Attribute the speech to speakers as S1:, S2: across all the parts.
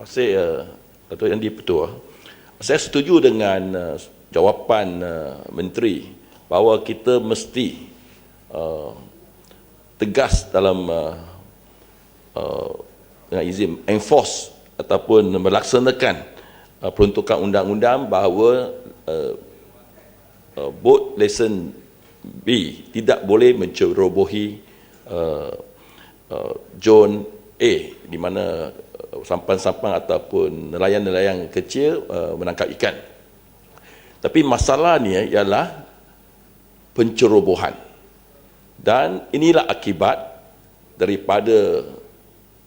S1: Kasih uh, Datuk Yang Di-Pertua. Saya setuju dengan uh, jawapan uh, Menteri bahawa kita mesti uh, tegas dalam uh, uh, dengan izin enforce ataupun melaksanakan uh, peruntukan undang-undang bahawa uh, uh, boat lesson B tidak boleh mencerobohi uh, uh, zon A di mana sampan-sampan ataupun nelayan-nelayan kecil uh, menangkap ikan. Tapi masalahnya ialah pencerobohan. Dan inilah akibat daripada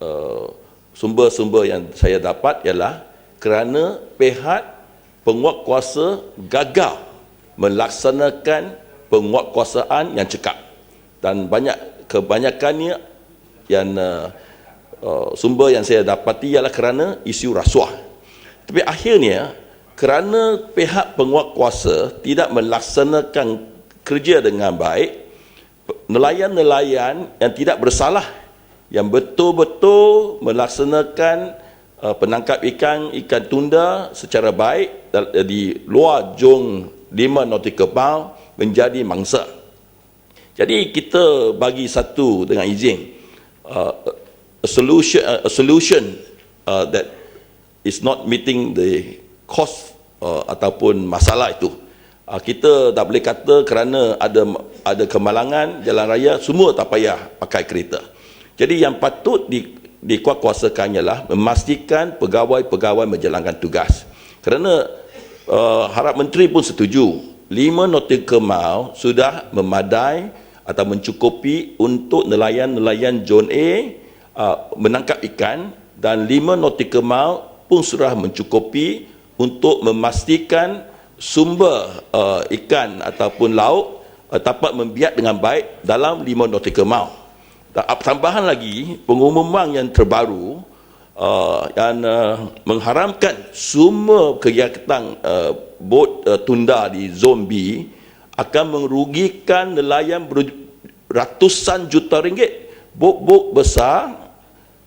S1: uh, sumber-sumber yang saya dapat ialah kerana pihak penguat kuasa gagal melaksanakan penguatkuasaan yang cekap dan banyak kebanyakannya yang uh, uh, sumber yang saya dapati ialah kerana isu rasuah tapi akhirnya kerana pihak penguatkuasa tidak melaksanakan kerja dengan baik nelayan-nelayan yang tidak bersalah yang betul-betul melaksanakan uh, penangkap ikan ikan tunda secara baik di luar jong 5 nautical mile menjadi mangsa. Jadi kita bagi satu dengan izin uh, a solution a solution uh, that is not meeting the cost uh, ataupun masalah itu. Uh, kita tak boleh kata kerana ada ada kemalangan jalan raya semua tak payah pakai kereta. Jadi yang patut di dikuatkuasakan ialah memastikan pegawai-pegawai menjalankan tugas. Kerana uh, harap menteri pun setuju 5 nautical mile sudah memadai atau mencukupi untuk nelayan-nelayan zon A uh, menangkap ikan dan 5 nautical mile pun sudah mencukupi untuk memastikan sumber uh, ikan ataupun laut uh, dapat membiak dengan baik dalam 5 nautical mile. Dan tambahan lagi pengumuman yang terbaru uh, yang uh, mengharamkan semua kegiatan uh, bot uh, tunda di zombie akan merugikan nelayan ratusan juta ringgit. Bot-bot besar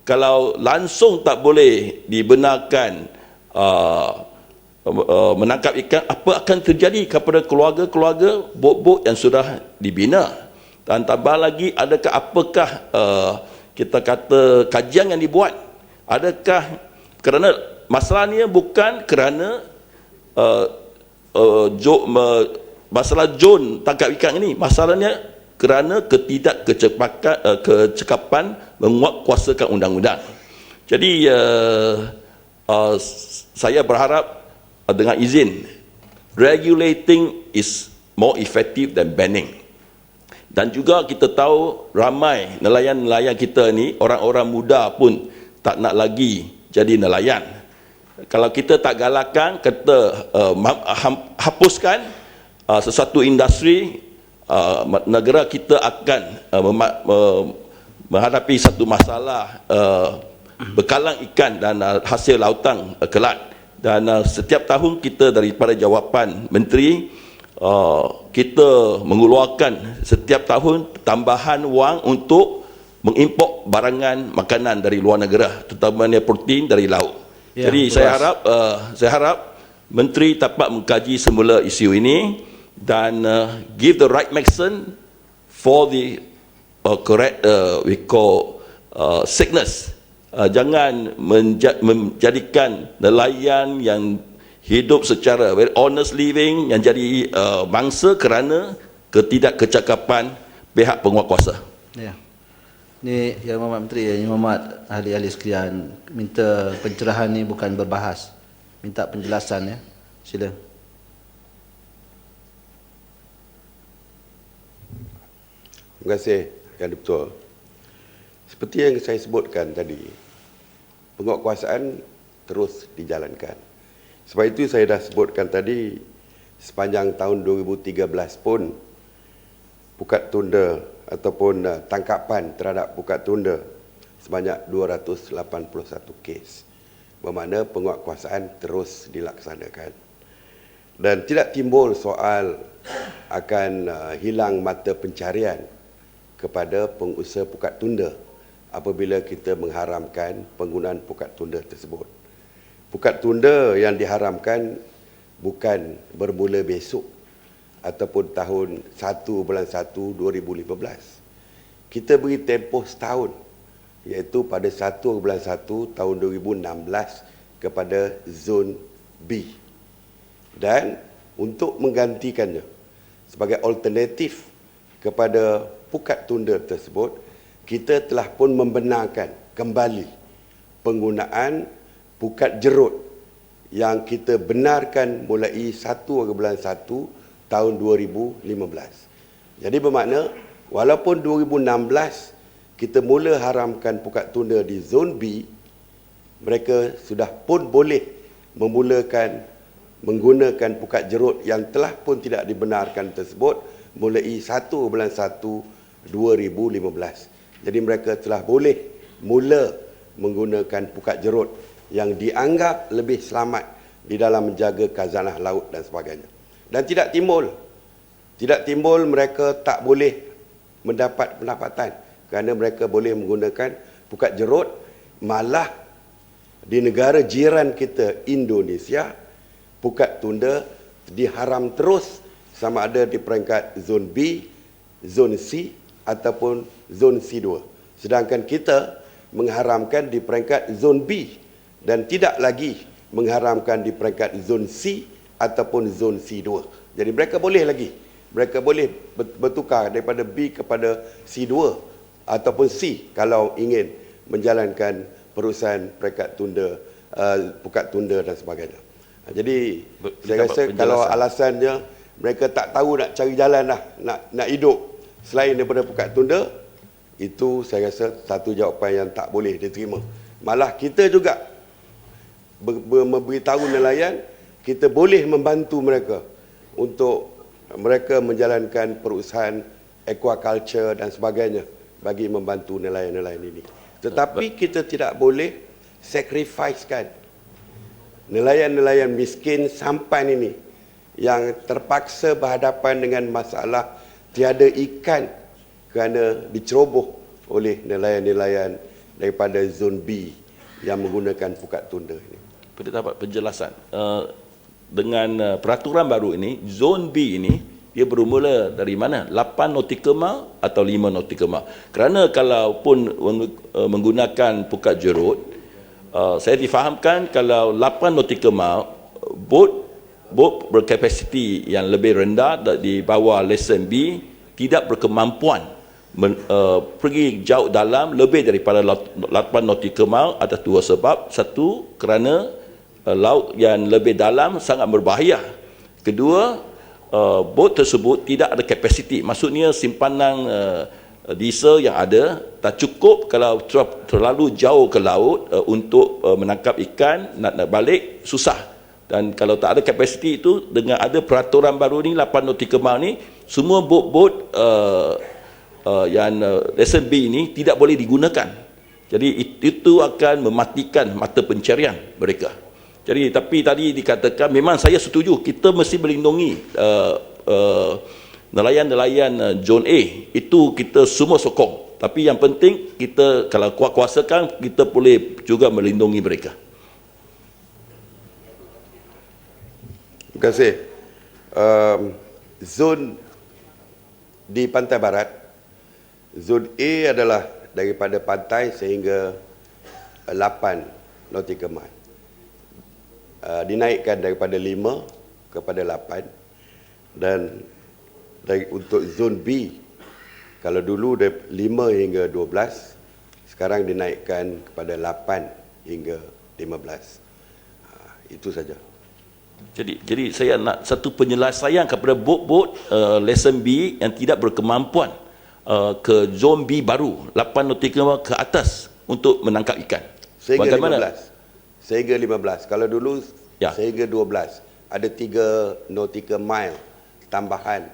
S1: kalau langsung tak boleh dibenarkan uh, uh, menangkap ikan, apa akan terjadi kepada keluarga-keluarga bot-bot yang sudah dibina? Dan tambah lagi, adakah apakah uh, kita kata kajian yang dibuat adakah kerana masalahnya bukan kerana uh, uh, jo, uh, masalah John tangkap ikan ini masalahnya kerana ketidakkecepakan uh, kecekapan menguatkuasakan undang-undang jadi uh, uh, saya berharap uh, dengan izin regulating is more effective than banning dan juga kita tahu ramai nelayan-nelayan kita ni orang-orang muda pun tak nak lagi jadi nelayan. Kalau kita tak galakkan, kita uh, hapuskan uh, sesuatu industri, uh, negara kita akan uh, uh, menghadapi satu masalah uh, bekalan ikan dan uh, hasil lautan uh, kelak. Dan uh, setiap tahun kita daripada jawapan menteri, uh, kita mengeluarkan setiap tahun tambahan wang untuk mengimport barangan makanan dari luar negara terutamanya protein dari laut. Ya, Jadi beras. saya harap uh, saya harap menteri dapat mengkaji semula isu ini dan uh, give the right medicine for the uh, correct uh, we call uh, sickness. Uh, jangan menja- menjadikan nelayan yang hidup secara very honest living yang jadi uh, bangsa kerana ketidakkecakapan pihak penguatkuasa. Ya.
S2: Ni Yang Muhammad Menteri, Yang Muhammad ahli-ahli sekalian minta pencerahan ni bukan berbahas. Minta penjelasan ya. Sila.
S3: Terima kasih Yang Betul. Seperti yang saya sebutkan tadi, penguatkuasaan terus dijalankan. Sebab itu saya dah sebutkan tadi sepanjang tahun 2013 pun Pukat Tunda ataupun uh, tangkapan terhadap pukat tunda sebanyak 281 kes bermakna penguatkuasaan terus dilaksanakan dan tidak timbul soal akan uh, hilang mata pencarian kepada pengusaha pukat tunda apabila kita mengharamkan penggunaan pukat tunda tersebut pukat tunda yang diharamkan bukan bermula besok ataupun tahun 1 bulan 1 2015. Kita beri tempoh setahun iaitu pada 1 bulan 1 tahun 2016 kepada zon B. Dan untuk menggantikannya sebagai alternatif kepada pukat tunda tersebut, kita telah pun membenarkan kembali penggunaan pukat jerut yang kita benarkan mulai 1 bulan 1 tahun 2015. Jadi bermakna walaupun 2016 kita mula haramkan pukat tunda di zon B, mereka sudah pun boleh memulakan menggunakan pukat jerut yang telah pun tidak dibenarkan tersebut mulai 1 bulan 1 2015. Jadi mereka telah boleh mula menggunakan pukat jerut yang dianggap lebih selamat di dalam menjaga khazanah laut dan sebagainya. Dan tidak timbul tidak timbul mereka tak boleh mendapat pendapatan kerana mereka boleh menggunakan pukat jerut malah di negara jiran kita Indonesia pukat tunda diharam terus sama ada di peringkat zon B, zon C ataupun zon C2. Sedangkan kita mengharamkan di peringkat zon B dan tidak lagi mengharamkan di peringkat zon C ataupun zon C2. Jadi mereka boleh lagi. Mereka boleh bertukar daripada B kepada C2 ataupun C kalau ingin menjalankan perusahaan peringkat tunda, uh, pukat tunda dan sebagainya. Jadi
S1: Ber-
S3: saya rasa kalau alasannya mereka tak tahu nak cari jalan lah, nak nak hidup selain daripada pukat tunda, itu saya rasa satu jawapan yang tak boleh diterima. Malah kita juga ber, ber, memberitahu nelayan, kita boleh membantu mereka untuk mereka menjalankan perusahaan aquaculture dan sebagainya bagi membantu nelayan-nelayan ini. Tetapi kita tidak boleh sacrificekan nelayan-nelayan miskin sampan ini yang terpaksa berhadapan dengan masalah tiada ikan kerana diceroboh oleh nelayan-nelayan daripada zon B yang menggunakan pukat tunda ini.
S1: Kita dapat penjelasan. Uh, dengan uh, peraturan baru ini, zon B ini dia bermula dari mana? 8 nautical mile atau 5 nautical mile. Kerana kalau pun uh, menggunakan pukat jerut, uh, saya difahamkan kalau 8 nautical mile, bot bot berkapasiti yang lebih rendah da- di bawah lesen B tidak berkemampuan men, uh, pergi jauh dalam lebih daripada laut- 8 nautical mile atas dua sebab. Satu, kerana uh, laut yang lebih dalam sangat berbahaya. Kedua, uh, bot tersebut tidak ada kapasiti. Maksudnya simpanan uh, diesel yang ada tak cukup kalau ter- terlalu jauh ke laut uh, untuk uh, menangkap ikan nak, nak balik susah dan kalau tak ada kapasiti itu dengan ada peraturan baru ni 8 nautical mile ni semua bot-bot uh, uh, yang uh, lesen B ini tidak boleh digunakan. Jadi it- itu akan mematikan mata pencarian mereka. Jadi tapi tadi dikatakan memang saya setuju kita mesti melindungi uh, uh, nelayan-nelayan uh, zon A. Itu kita semua sokong. Tapi yang penting kita kalau kuat-kuasakan kita boleh juga melindungi mereka
S3: Terima kasih. Um, zon di pantai barat, zon A adalah daripada pantai sehingga 8 nautical mile. Uh, dinaikkan daripada 5 kepada 8 dan dari, untuk zon B kalau dulu dari 5 hingga 12 sekarang dinaikkan kepada 8 hingga 15 uh, itu saja
S1: Jadi jadi saya nak satu penyelesaian kepada bot-bot uh, lesen B yang tidak berkemampuan uh, ke zon B baru 8 nautical ke atas untuk menangkap ikan.
S3: Sehingga 15. Sehingga 15. Kalau dulu
S1: Ya.
S3: sehingga 12. Ada 3 nautical mile tambahan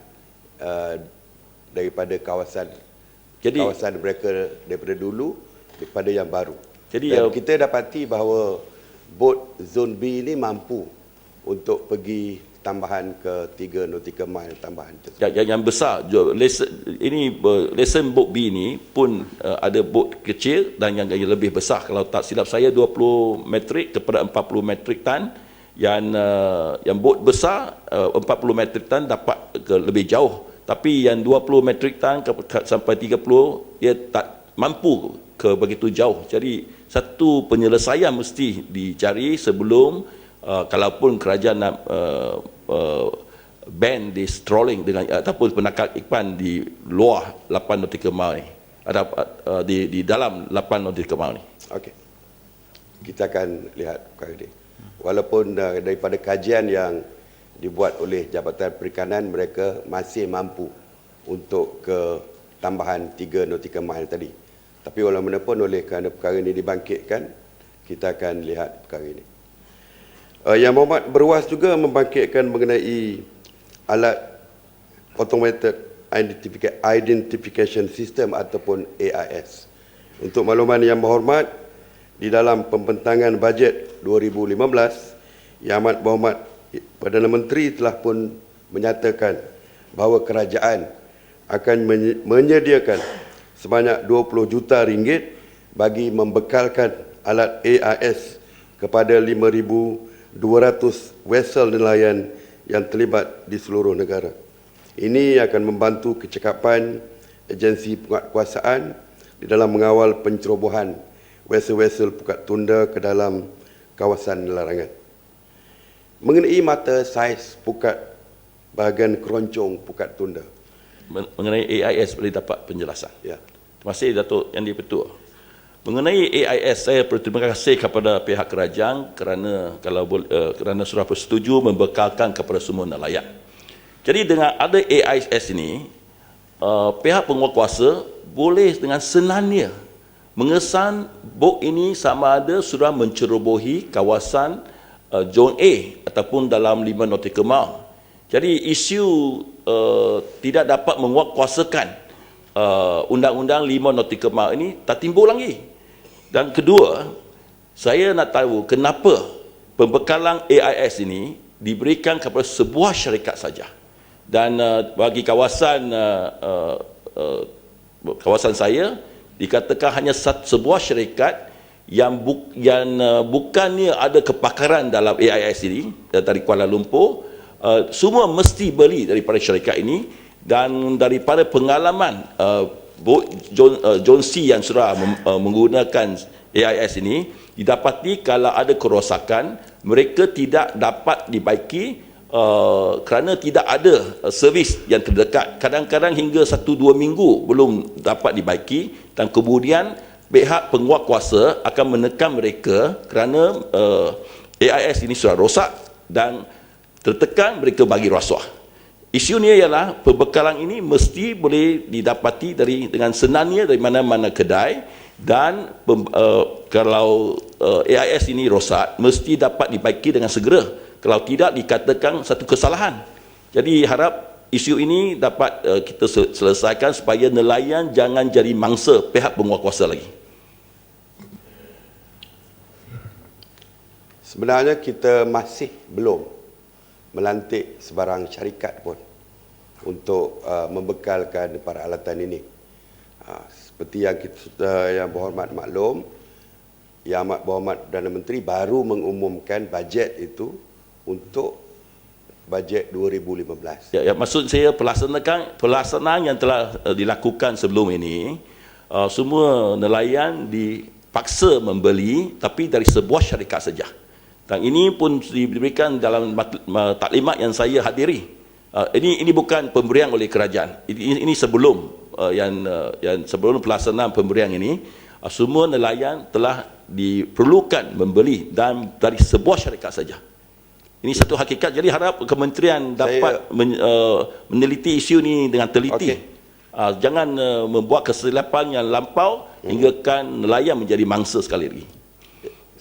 S3: uh, daripada kawasan
S1: Jadi-
S3: kawasan mereka daripada dulu daripada yang baru.
S1: Jadi,
S3: Dan kita dapati bahawa bot zon B ini mampu untuk pergi tambahan ke 3 nautical mile tambahan tersebut.
S1: yang, yang, yang besar lesen, ini uh, lesen boat B ni pun uh, ada boat kecil dan yang, yang lebih besar. Kalau tak silap saya 20 metrik kepada 40 metrik tan. Yang uh, yang boat besar uh, 40 metrik tan dapat ke lebih jauh. Tapi yang 20 metrik tan ke, ke, sampai 30 ia tak mampu ke begitu jauh. Jadi satu penyelesaian mesti dicari sebelum uh, kalaupun kerajaan nak uh, uh, ban di strolling dengan ataupun penangkap ikan di luar 8 nautical mile ni ada uh, di di dalam 8 nautical mile ni
S3: Okey. Kita akan lihat perkara ini. Walaupun uh, daripada kajian yang dibuat oleh Jabatan Perikanan mereka masih mampu untuk ke tambahan 3 nautical mile tadi. Tapi walau mana pun oleh kerana perkara ini dibangkitkan, kita akan lihat perkara ini. Uh, yang Muhammad Berwas juga membangkitkan mengenai alat automated identifica- identification system ataupun AIS. Untuk makluman yang berhormat, di dalam pembentangan bajet 2015, Yang Amat Berhormat Perdana Menteri telah pun menyatakan bahawa kerajaan akan menye- menyediakan sebanyak 20 juta ringgit bagi membekalkan alat AIS kepada 5,200 vessel nelayan yang terlibat di seluruh negara. Ini akan membantu kecekapan agensi penguatkuasaan di dalam mengawal pencerobohan vessel-vessel pukat tunda ke dalam kawasan larangan. Mengenai mata saiz pukat bahagian keroncong pukat tunda.
S1: Men- mengenai AIS boleh dapat penjelasan
S3: Ya.
S1: Terima kasih Datuk Yang di-Pertua. Mengenai AIS, saya berterima kasih kepada pihak kerajaan kerana kalau uh, kerana sudah bersetuju membekalkan kepada semua nelayan. Jadi dengan ada AIS ini, uh, pihak penguatkuasa boleh dengan senangnya mengesan bot ini sama ada sudah mencerobohi kawasan uh, zon A ataupun dalam 5 nautical mile. Jadi isu uh, tidak dapat menguatkuasakan uh, undang-undang 5 nautical mile ini tak timbul lagi. Dan kedua, saya nak tahu kenapa pembekalan AIS ini diberikan kepada sebuah syarikat saja. Dan uh, bagi kawasan uh, uh, uh, kawasan saya dikatakan hanya satu, sebuah syarikat yang buk, yang uh, bukannya ada kepakaran dalam AIS ini dari Kuala Lumpur uh, semua mesti beli daripada syarikat ini dan daripada pengalaman uh, John, uh, John C yang sudah mem, uh, menggunakan AIS ini didapati kalau ada kerosakan mereka tidak dapat dibaiki uh, kerana tidak ada uh, servis yang terdekat. Kadang-kadang hingga satu dua minggu belum dapat dibaiki dan kemudian pihak penguat kuasa akan menekan mereka kerana uh, AIS ini sudah rosak dan tertekan mereka bagi rasuah Isu ni ialah perbekalan ini mesti boleh didapati dari dengan senangnya dari mana-mana kedai dan pem, uh, kalau uh, AIS ini rosak mesti dapat dibaiki dengan segera kalau tidak dikatakan satu kesalahan. Jadi harap isu ini dapat uh, kita se- selesaikan supaya nelayan jangan jadi mangsa pihak penguatkuasa lagi.
S3: Sebenarnya kita masih belum melantik sebarang syarikat pun untuk uh, membekalkan para alatan ini. Uh, seperti yang kita sudah yang berhormat maklum, Yang Amat Berhormat Perdana Menteri baru mengumumkan bajet itu untuk bajet 2015.
S1: Ya, ya maksud saya pelaksanaan pelaksanaan yang telah uh, dilakukan sebelum ini uh, semua nelayan dipaksa membeli tapi dari sebuah syarikat saja. Dan ini pun diberikan dalam mat- ma- taklimat yang saya hadiri. Uh, ini ini bukan pemberian oleh kerajaan. Ini, ini sebelum uh, yang uh, yang sebelum pelaksanaan pemberian ini uh, semua nelayan telah diperlukan membeli dan dari sebuah syarikat saja. Ini satu hakikat. Jadi harap kementerian dapat men, uh, meneliti isu ini dengan teliti.
S3: Okey.
S1: Uh, jangan uh, membuat kesilapan yang lampau hmm. hinggakan nelayan menjadi mangsa sekali lagi.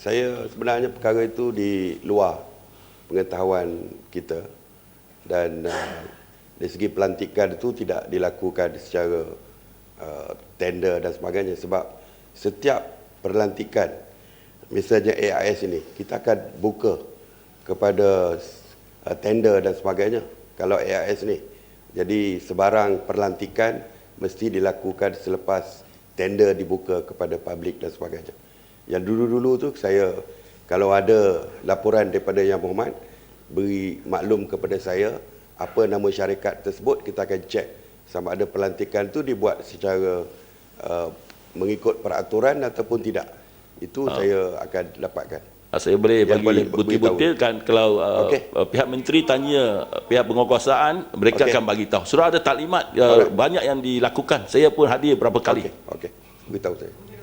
S3: Saya sebenarnya perkara itu di luar pengetahuan kita dan uh, dari segi pelantikan itu tidak dilakukan secara uh, tender dan sebagainya sebab setiap perlantikan misalnya AIS ini kita akan buka kepada uh, tender dan sebagainya kalau AIS ni. Jadi sebarang perlantikan mesti dilakukan selepas tender dibuka kepada publik dan sebagainya. Yang dulu-dulu tu saya kalau ada laporan daripada Yang Berhormat beri maklum kepada saya apa nama syarikat tersebut kita akan cek sama ada pelantikan tu dibuat secara uh, mengikut peraturan ataupun tidak. Itu saya akan dapatkan.
S1: Ah, Saya boleh
S3: Yang
S1: bagi
S3: boleh
S1: butir-butir kan kalau uh,
S3: Okey.
S1: uh, pihak menteri tanya uh, pihak penguasaan mereka
S3: Okey.
S1: akan bagi tahu. Sudah ada taklimat uh,
S3: Alright.
S1: banyak yang dilakukan. Saya pun hadir berapa kali.
S3: Okey. Okey. Beritahu saya.